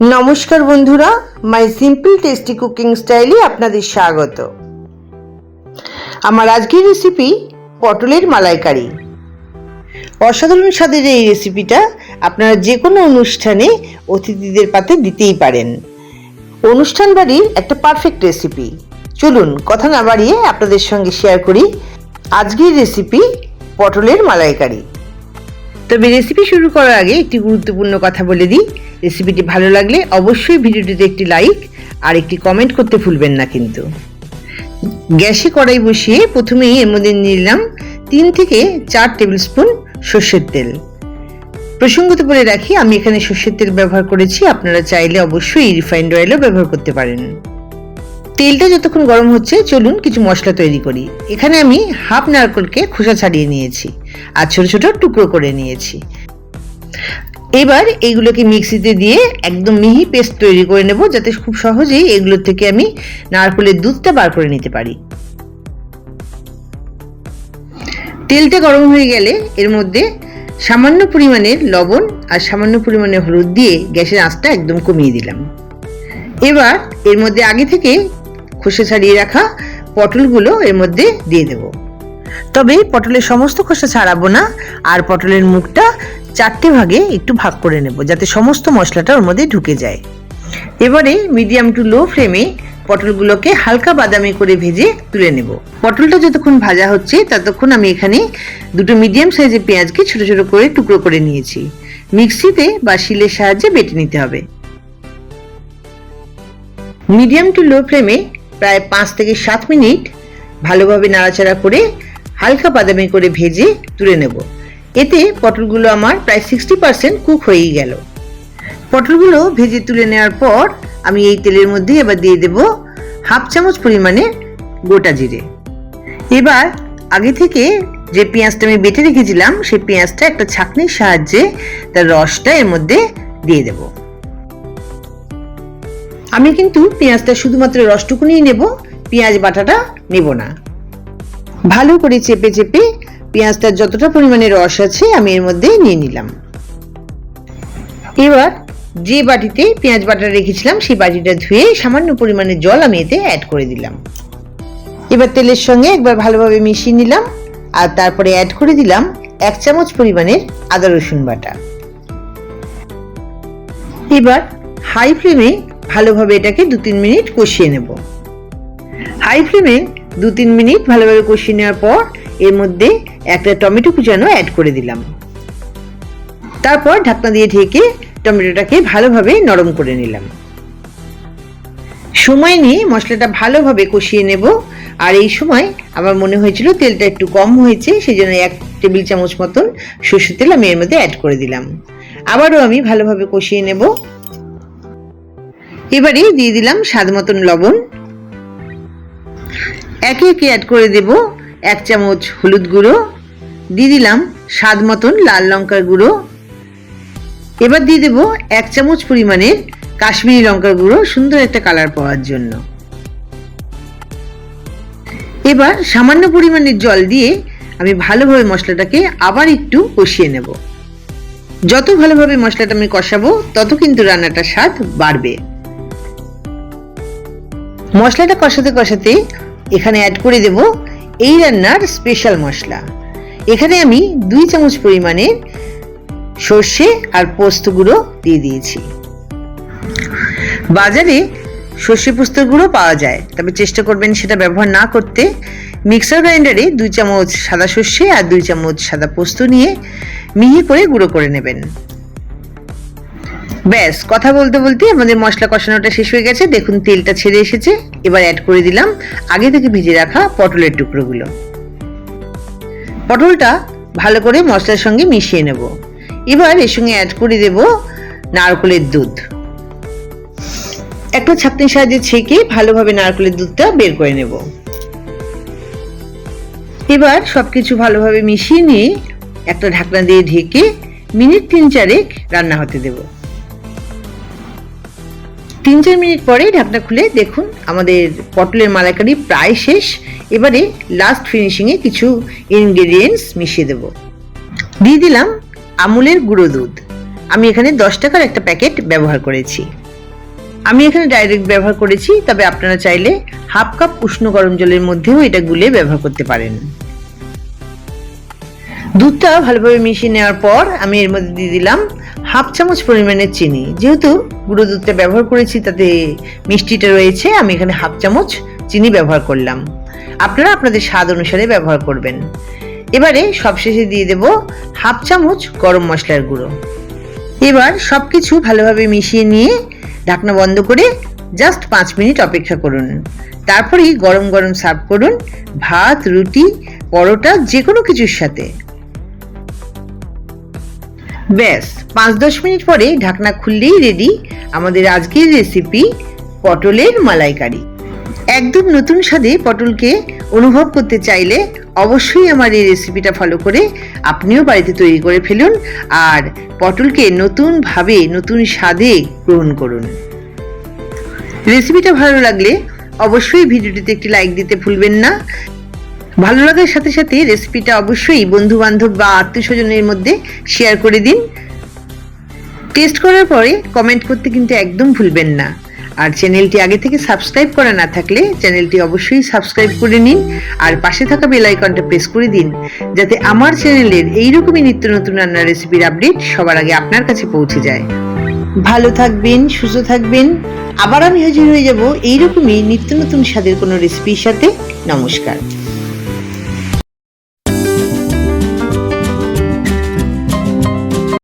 নমস্কার বন্ধুরা, মাই simple tasty cooking স্টাইলে আপনাদের স্বাগত। আমার আজকের রেসিপি পটলের মালাইকারি। অসাধারণ স্বাদের এই রেসিপিটা আপনারা যে কোনো অনুষ্ঠানে অতিথিদের পাতে দিতেই পারেন। অনুষ্ঠান বাড়ির একটা পারফেক্ট রেসিপি চলুন, কথা না বাড়িয়ে আপনাদের সঙ্গে শেয়ার করি আজকের রেসিপি পটলের মালাইকারি। তবে রেসিপি শুরু করার আগে একটি গুরুত্বপূর্ণ কথা বলে দিই। রেসিপিটি ভালো লাগলে অবশ্যই ভিডিওটিতে একটি লাইক আর একটি কমেন্ট করতে ভুলবেন না কিন্তু। গ্যাসে কড়াই বসিয়ে প্রথমেই এর মধ্যে নিলাম তিন থেকে চার টেবিল স্পুন সর্ষের তেল। প্রসঙ্গত বলে রাখি, আমি এখানে সর্ষের তেল ব্যবহার করেছি, আপনারা চাইলে অবশ্যই রিফাইন্ড অয়েলও ব্যবহার করতে পারেন। তেলটা যতক্ষণ গরম হচ্ছে, চলুন কিছু মশলা তৈরি করি। এখানে আমি হাফ নারকেলকে খোসা ছাড়িয়ে নিয়েছি আর ছোটো ছোটো টুকরো করে নিয়েছি। এবার এইগুলোকে মিক্সিতে দিয়ে একদম মিহি পেস্ট তৈরি করে নেব যাতে খুব সহজেই এগুলোর থেকে আমি নারকেলের দুধটা বার করে নিতে পারি। তেলটা গরম হয়ে গেলে এর মধ্যে সামান্য পরিমাণের লবণ আর সামান্য পরিমাণে হলুদ দিয়ে গ্যাসের আঁচটা একদম কমিয়ে দিলাম। এবার এর মধ্যে আগে থেকে খোসা ছাড়িয়ে রাখা পটলগুলো এর মধ্যে দিয়ে দেব। তবে পটলের সমস্ত খোসা ছাড়াবো না, আর পটলের মুখটা চারটে ভাগে একটু ভাগ করে নেব যাতে সমস্ত মশলাটা ওর মধ্যে ঢুকে যায়। এবারে মিডিয়াম টু লো ফ্লেমে পটলগুলোকে হালকা বাদামি করে ভেজে তুলে নেব। পটলটা যতক্ষণ ভাজা হচ্ছে ততক্ষণ আমি এখানে দুটো মিডিয়াম সাইজের পেঁয়াজকে ছোট ছোট করে টুকরো করে নিয়েছি। মিক্সিতে বা শিলের সাহায্যে বেটে নিতে হবে। মিডিয়াম টু লো ফ্লেমে প্রায় পাঁচ থেকে সাত মিনিট ভালোভাবে নাড়াচাড়া করে হালকা বাদামি করে ভেজে তুলে নেব। এতে পটলগুলো আমার প্রায় সিক্সটি পার্সেন্ট কুক হয়েই গেল। পটলগুলো ভেজে তুলে নেওয়ার পর আমি এই তেলের মধ্যে এবার দিয়ে দেব হাফ চামচ পরিমাণে গোটা জিরে। এবার আগে থেকে যে পেঁয়াজটা আমি বেটে রেখেছিলাম, সেই পেঁয়াজটা একটা ছাঁকনির সাহায্যে তার রসটা এর মধ্যে দিয়ে দেবো। আমি কিন্তু পেঁয়াজটা শুধুমাত্র রসটুকুনিই নেব, পেঁয়াজ বাটাটা নেব না। ভালো করে চেপে চেপে পেঁয়াজটার যতটা পরিমাণে রস আছে, আমি এর মধ্যে নিয়ে নিলাম। এবার যে বাটিতে পেঁয়াজ বাটা রেখেছিলাম, সেই বাটিটা ধুয়ে সামান্য পরিমাণে জল আমি এতে অ্যাড করে দিলাম। এবার তেলের সঙ্গে একবার ভালোভাবে মিশিয়ে নিলাম, আর তারপরে অ্যাড করে দিলাম এক চামচ পরিমাণের আদা রসুন বাটা। এবার হাই ফ্লেমে ভালোভাবে এটাকে দু তিন মিনিট কষিয়ে নেব। হাই ফ্লেমে দু তিন মিনিট ভালোভাবে কষিয়ে নেওয়ার পর এর মধ্যে একটা টমেটো কুচানো অ্যাড করে দিলাম। তারপর ঢাকনা দিয়ে ঢেকে টমেটোটাকে ভালোভাবে নরম করে নিলাম। সময় নিয়ে মশলাটা ভালোভাবে কষিয়ে নেব। আর এই সময় আমার মনে হয়েছিল তেলটা একটু কম হয়েছে সেই জন্য এক টেবিল চামচ মতন সর্ষের তেল আমি এর মধ্যে অ্যাড করে দিলাম। আবারও আমি ভালোভাবে কষিয়ে নেব। এবারে দিয়ে দিলাম স্বাদ মতন লবণ। একে একে অ্যাড করে দেব। এক চামচ হলুদ গুঁড়ো, দিয়ে দিলাম স্বাদ মতন লাল লঙ্কার গুঁড়ো। এবার দিয়ে দেব এক চামচ পরিমাণের কাশ্মীরি লঙ্কার গুঁড়ো, সুন্দর একটা কালার পাওয়ার জন্য। এবার সামান্য পরিমাণের জল দিয়ে আমি ভালোভাবে মশলাটাকে আবার একটু কষিয়ে নেব। যত ভালোভাবে মশলাটা আমি কষাবো, তত কিন্তু রান্নাটার স্বাদ বাড়বে। মশলাটা কষাতে কষাতে এখানে অ্যাড করে দেব এই রান্নার স্পেশাল মশলা। এখানে আমি দুই চামচ পরিমাণে সর্ষে আর পোস্ত গুঁড়ো দিয়ে দিয়েছি। বাজারে সর্ষে পোস্ত গুঁড়ো পাওয়া যায়, তবে চেষ্টা করবেন সেটা ব্যবহার না করতে। মিক্সার গ্রাইন্ডারে দুই চামচ সাদা সর্ষে আর দুই চামচ সাদা পোস্ত নিয়ে মিহি করে গুঁড়ো করে নেবেন। ব্যাস, কথা বলতে বলতে আমাদের মশলা কষানোটা শেষ হয়ে গেছে। দেখুন, তেলটা ছেড়ে এসেছে। এবার অ্যাড করে দিলাম আগে থেকে ভিজে রাখা পটলের টুকরোগুলো। পটলটা ভালো করে মশলার সঙ্গে মিশিয়ে নেব। এবার এর সঙ্গে অ্যাড করে দেব নারকেলের দুধ। একটা ছাকনির সাহায্যে ছেঁকে ভালোভাবে নারকেলের দুধটা বের করে নেব। এবার সব কিছু ভালোভাবে মিশিয়ে নিয়ে একটা ঢাকনা দিয়ে ঢেকে মিনিট তিন চারেক রান্না হতে দেবো। তিন চার মিনিট পরে ঢাকনা খুলে দেখুন আমাদের পটলের মালাইকারি প্রায় শেষ। এবারে লাস্ট ফিনিশিংয়ে কিছু ইনগ্রেডিয়েন্টস মিশিয়ে দেব। দিয়ে দিলাম আমুলের গুঁড়ো দুধ। আমি এখানে দশ টাকার একটা প্যাকেট ব্যবহার করেছি। আমি এখানে ডাইরেক্ট ব্যবহার করেছি, তবে আপনারা চাইলে হাফ কাপ উষ্ণ গরম জলের মধ্যেও এটা গুলে ব্যবহার করতে পারেন। দুধটা ভালোভাবে মিশিয়ে নেওয়ার পর আমি এর মধ্যে দিয়ে দিলাম হাফ চামচ পরিমাণের চিনি। যেহেতু গুঁড়ো দুধটা ব্যবহার করেছি, তাতে মিষ্টিটা রয়েছে, আমি এখানে হাফ চামচ চিনি ব্যবহার করলাম। আপনারা আপনাদের স্বাদ অনুসারে ব্যবহার করবেন। এবারে সবশেষে দিয়ে দেব হাফ চামচ গরম মশলার গুঁড়ো। এবার সব কিছু ভালোভাবে মিশিয়ে নিয়ে ঢাকনা বন্ধ করে জাস্ট পাঁচ মিনিট অপেক্ষা করুন। তারপরেই গরম গরম সার্ভ করুন ভাত, রুটি, পরোটা যে কোনো কিছুর সাথে। ব্যাস, পাঁচ দশ মিনিট পরে ঢাকনা খুললেই রেডি আমাদের আজকের রেসিপি পটলের মালাইকারি। একদম নতুন স্বাদে পটলকে অনুভব করতে চাইলে অবশ্যই আমার এই রেসিপিটা ফলো করে আপনিও বাড়িতে তৈরি করে ফেলুন আর পটলকে নতুনভাবে, নতুন স্বাদে গ্রহণ করুন। রেসিপিটা ভালো লাগলে অবশ্যই ভিডিওটিতে একটি লাইক দিতে ভুলবেন না। ভালো লাগার সাথে সাথে রেসিপিটা অবশ্যই বন্ধু বান্ধব বা আত্মীয় স্বজনের মধ্যে শেয়ার করে দিন। টেস্ট করার পরে কমেন্ট করতে কিন্তু একদম ভুলবেন না। আর চ্যানেলটি আগে থেকে সাবস্ক্রাইব করা না থাকলে চ্যানেলটি অবশ্যই সাবস্ক্রাইব করে নিন আর পাশে থাকা বেল আইকনটা প্রেস করে দিন যাতে আমার চ্যানেলের এইরকমই নিত্য নতুন রান্নার রেসিপির আপডেট সবার আগে আপনার কাছে পৌঁছে যায়। ভালো থাকবেন, সুস্থ থাকবেন। আবার আমি হাজির হয়ে যাব এইরকমই নিত্য নতুন স্বাদের কোনো রেসিপির সাথে। নমস্কার।